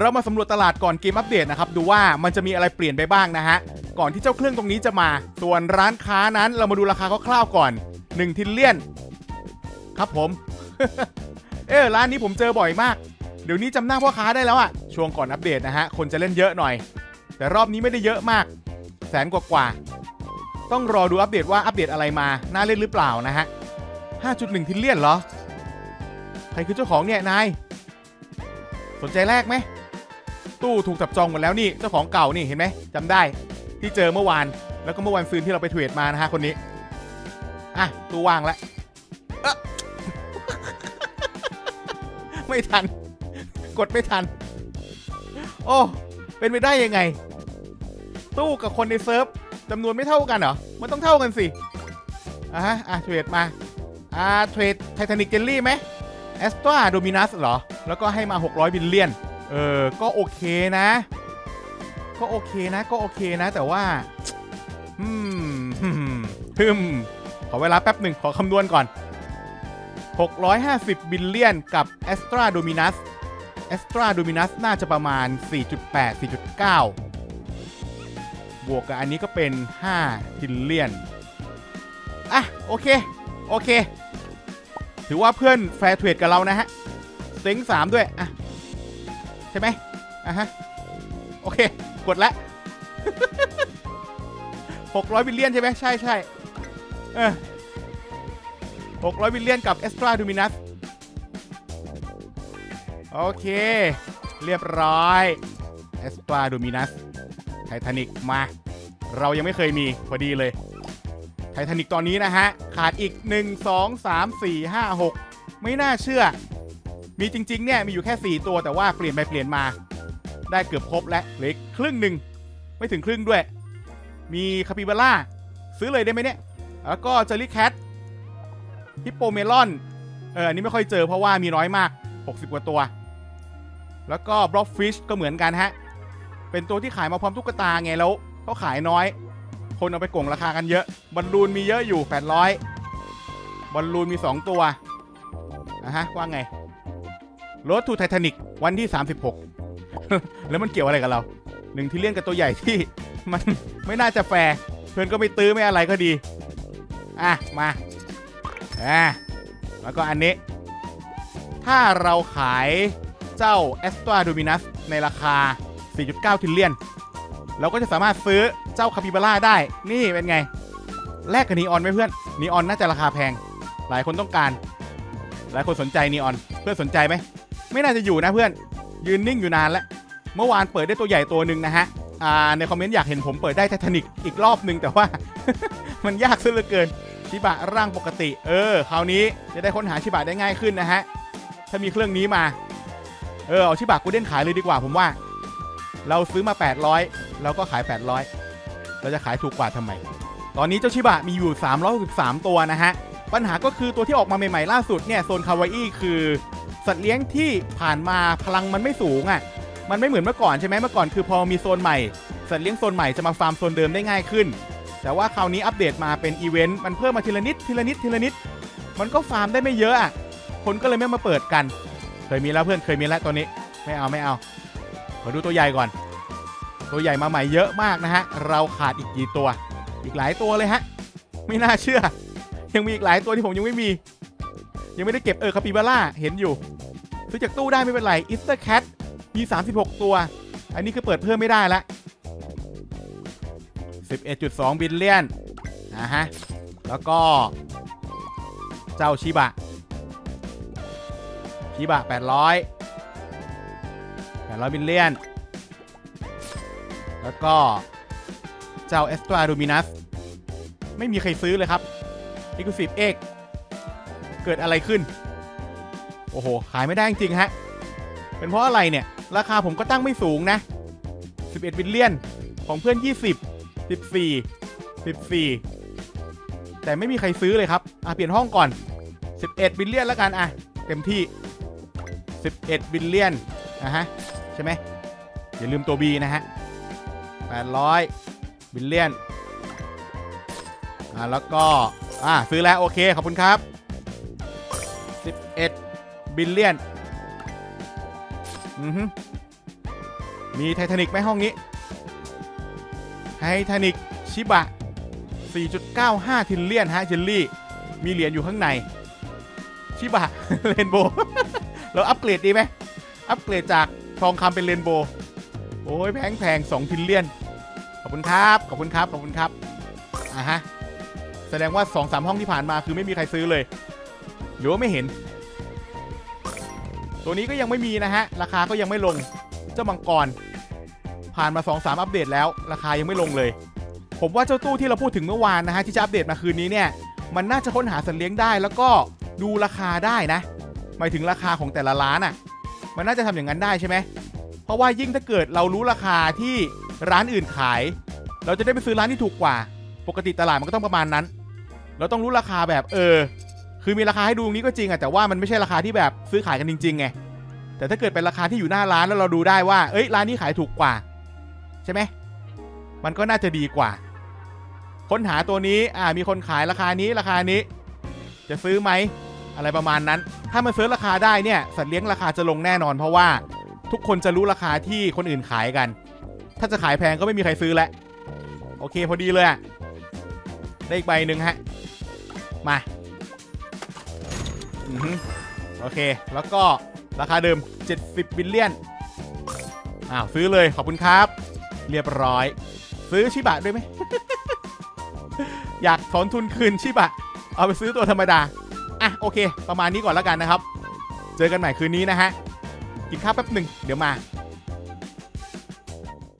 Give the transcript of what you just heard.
เรามาสำรวจตลาดก่อนเกมอัปเดตนะครับดูว่ามันจะมีอะไรเปลี่ยนไปบ้างนะฮะก่อนที่เจ้าเครื่องตรงนี้จะมา ส่วนร้านค้านั้นเรามาดูราคาคร่าวๆก่อน1ทิลเลียนครับผม เออร้านนี้ผมเจอบ่อยมาก เดี๋ยวนี้จำหน้าพ่อค้าได้แล้วอะช่วงก่อนอัปเดตนะฮะคนจะเล่นเยอะหน่อย แต่รอบนี้ไม่ได้เยอะมาก แสนกว่าๆต้องรอดูอัปเดตว่าอัปเดตอะไรมา น่าเล่นหรือเปล่านะฮะ 5.1 ทิลเลียนเหรอ ใครคือเจ้าของเนี่ย นาย สนใจแรกไหม ตู้ถูกจับจองหมดแล้วนี่เจ้าของเก่านี่เห็นไหมจำได้ที่เจอเมื่อวาน แล้วก็เมื่อวันซืนที่เราไปเทรดมานะฮะคนนี้อะตู้ว่างแล้วเอ๊ะไม่ทัน กดไม่ทัน โอ้เป็นไปได้ยังไง ตู้กับคนในเซิร์ฟจำนวนไม่เท่ากันเหรอ มันต้องเท่ากันสิอะฮะอะเทรดมาอ่าเทรดไททานิกเจลลี่ไหมแอสตราโดมินัสเหรอ แล้วก็ให้มา 600 บิลเลียน เออ ก็โอเคนะ ก็โอเคนะ ก็โอเคนะ แต่ว่า อืมฮึมฮึมขอเวลาแป๊บหนึ่งขอคำนวณก่อน 650 บิลเลียนกับ a s t r a Dominus a s t r a Dominus น่าจะประมาณ 4.8 4.9 บวกกับอันนี้ก็เป็น5ทิลเลียน อะ โอเค โอเค ถือว่าเพื่อนแฟร์เทรดกับเรานะฮะ เซ็งสามด้วย อะ ใช่ไหมอะฮะ โอเค กดละ600บิลเลียนใช่ไหมใช่ใช่เออ600บิลเลียนกับ e s t r a Dominus โอเค เรียบร้อย e s t r a Dominus ไททานิกมา เรายังไม่เคยมี พอดีเลย ไททานิกตอนนี้นะฮะ ขาดอีก 1 2 3 4 5 6 ไม่น่าเชื่อ มีจริงๆเนี่ยมีอยู่แค่ 4 ตัวแต่ว่าเปลี่ยนไปเปลี่ยนมา ได้เกือบครบแล้วเหลืออกครึ่งหนึ่งไม่ถึงครึ่งด้วย มีคาปิบาร่าซื้อเลยได้ไหมเนี่ย แล้วก็เจอรี่แคทฮิปโปเมลอนเอออันนี้ไม่ค่อยเจอเพราะว่ามีน้อยมาก 60 กว่าตัว แล้วก็บล็อกฟิชก็เหมือนกันฮะ เป็นตัวที่ขายมาพร้อมตุ๊กตาไงแล้วเขาขายน้อย คนเอาไปโกงราคากันเยอะบอลลูนมีเยอะอยู่ 800บอลลูนมี 2 ตัวนะฮะว่าไง รถทูไททานิกวันที่ 36 แล้วมันเกี่ยวอะไรกับเรา หนึ่งที่เลี่ยนกับตัวใหญ่ที่ มันไม่น่าจะแฟร์เพื่อนก็ไม่ตื้อไม่อะไรก็ดี อะ มา อ่าแล้วก็อันนี้ ถ้าเราขายเจ้า a s t r a Dominus ในราคา 4.9ทิลเลียน เราก็จะสามารถซื้อเจ้าคาปิบาร่าได้ นี่เป็นไง แลกกับนีออนไหมเพื่อน นีออนน่าจะราคาแพง หลายคนต้องการ หลายคนสนใจนีออน เพื่อนสนใจไหม ไม่น่าจะอยู่นะเพื่อน ยืนนิ่งอยู่นานแล้ว เมื่อวานเปิดได้ตัวใหญ่ตัวหนึ่งนะฮะ อ่า ในคอมเมนต์อยากเห็นผมเปิดได้ไททานิกอีกรอบหนึ่งแต่ว่า มันยากซะเหลือเกิน ชิบะร่างปกติ เออ คราวนี้จะได้ค้นหาชิบะได้ง่ายขึ้นนะฮะ ถ้ามีเครื่องนี้มา เออ เอาชิบะกูเด้นขายเลยดีกว่าผมว่า เราซื้อมา 800เราก็ขาย 800 เราจะขายถูกกว่าทำไม ตอนนี้เจ้าชิบะมีอยู่ 363 ตัวนะฮะ ปัญหาก็คือตัวที่ออกมาใหม่ๆล่าสุดเนี่ยโซนคาวาอี้คือ สัตว์เลี้ยงที่ผ่านมาพลังมันไม่สูงอะ่ะ มันไม่เหมือนเมื่อก่อนใช่ไหมเมื่อก่อนคือพอมีโซนใหม่ สัตว์เลี้ยงโซนใหม่จะมาฟาร์มโซนเดิมได้ง่ายขึ้น แต่ว่าคราวนี้อัปเดตมาเป็นอีเวนต์มันเพิ่มมาทีละนิดทีละนิดทีละนิด มันก็ฟาร์มได้ไม่เยอะอะคนก็เลยไม่มาเปิดกัน เคยมีแล้วเพื่อนเคยมีแล้วตัวนี้ ไม่เอาไม่เอามาดูตัวใหญ่ก่อน ตัวใหญ่มาใหม่เยอะมากนะฮะ เราขาดอีกกี่ตัว อีกหลายตัวเลยฮะ ไม่น่าเชื่อ ยังมีอีกหลายตัวที่ผมยังไม่มี ยังไม่ได้เก็บเออคาปิบาร่าเห็นอยู่ซื้อจากตู้ได้ไม่เป็นไรอิสเตอร์แคทมี 36 ตัว อันนี้คือเปิดเพิ่มไม่ได้ละ 11.2 บิลเลียนนะฮะ แล้วก็ เจ้าชิบะ ชิบะ 800 800 บิลเลียน แล้วก็ เจ้าเอสตราดูมินัส ไม่มีใครซื้อเลยครับ e x c l u s i v e X เกิดอะไรขึ้น โอ้โห ขายไม่ได้จริงๆฮะ เป็นเพราะอะไรเนี่ย ราคาผมก็ตั้งไม่สูงนะ 11บิลเลียน ของเพื่อน 20 14 14 แต่ไม่มีใครซื้อเลยครับ อะ เปลี่ยนห้องก่อน 11บิลเลียนแล้วกัน อะ เต็มที่ 11บิลเลียนนะฮะ ใช่ไหมอย่าลืมตัว B นะฮะ 800บิลเลียนอะแล้วก็ อะ ซื้อแล้ว โอเค ขอบคุณครับ บิลเลียนอือฮึมีไททานิกไหมห้องนี้ไททานิกชิบะ 4.95 ทิลเลียนฮะเจลลี่ มีเหรียญอยู่ข้างใน ชิบะเรนโบว์เราอัปเกรดดีไหม อัปเกรดจากทองคำเป็นเรนโบว์โอ้ยแพงแพง2ทิลเลียน ขอบคุณครับ ขอบคุณครับ ขอบคุณครับ อะฮะ แสดงว่า2อสห้องที่ผ่านมาคือไม่มีใครซื้อเลย หรือว่าไม่เห็น ตัวนี้ก็ยังไม่มีนะฮะ ราคาก็ยังไม่ลง เจ้ามังกร ผ่านมา 2-3 อัปเดตแล้ว ราคายังไม่ลงเลย ผมว่าเจ้าตู้ที่เราพูดถึงเมื่อวานนะฮะที่จะอัปเดตมาคืนนี้เนี่ย มันน่าจะค้นหาสัตว์เลี้ยงได้ แล้วก็ดูราคาได้นะ หมายถึงราคาของแต่ละร้านอะ่ะ มันน่าจะทำอย่างนั้นได้ใช่ไหม เพราะว่ายิ่งถ้าเกิดเรารู้ราคาที่ร้านอื่นขาย เราจะได้ไปซื้อร้านที่ถูกกว่า ปกติตลาดมันก็ต้องประมาณนั้น เราต้องรู้ราคาแบบเออ คือมีราคาให้ดูตรงนี้ก็จริงอะแต่ว่ามันไม่ใช่ราคาที่แบบซื้อขายกันจริงๆไงแต่ถ้าเกิดเป็นราคาที่อยู่หน้าร้านแล้วเราดูได้ว่า เอ้ยร้านนี้ขายถูกกว่า ใช่ไหมมันก็น่าจะดีกว่า ค้นหาตัวนี้อ่ามีคนขายราคานี้ราคานี้ จะซื้อไหมอะไรประมาณนั้น ถ้ามันซื้อราคาได้เนี่ยสัตว์เลี้ยงราคาจะลงแน่นอน เพราะว่าทุกคนจะรู้ราคาที่คนอื่นขายกัน ถ้าจะขายแพงก็ไม่มีใครซื้อแล้วโอเคพอดีเลยอะได้อีกใบหนึ่งฮะมา อือฮึโอเค แล้วก็ราคาเดิม 70บิลเลียนอ้าวซื้อเลยขอบคุณครับ เรียบร้อย ซื้อชิบะด้วยไหม อยากถอนทุนคืนชิบะ เอาไปซื้อตัวธรรมดา อะโอเค ประมาณนี้ก่อนแล้วกันนะครับ เจอกันใหม่คืนนี้นะฮะ กินข้าวแป๊บหนึ่งเดี๋ยวมา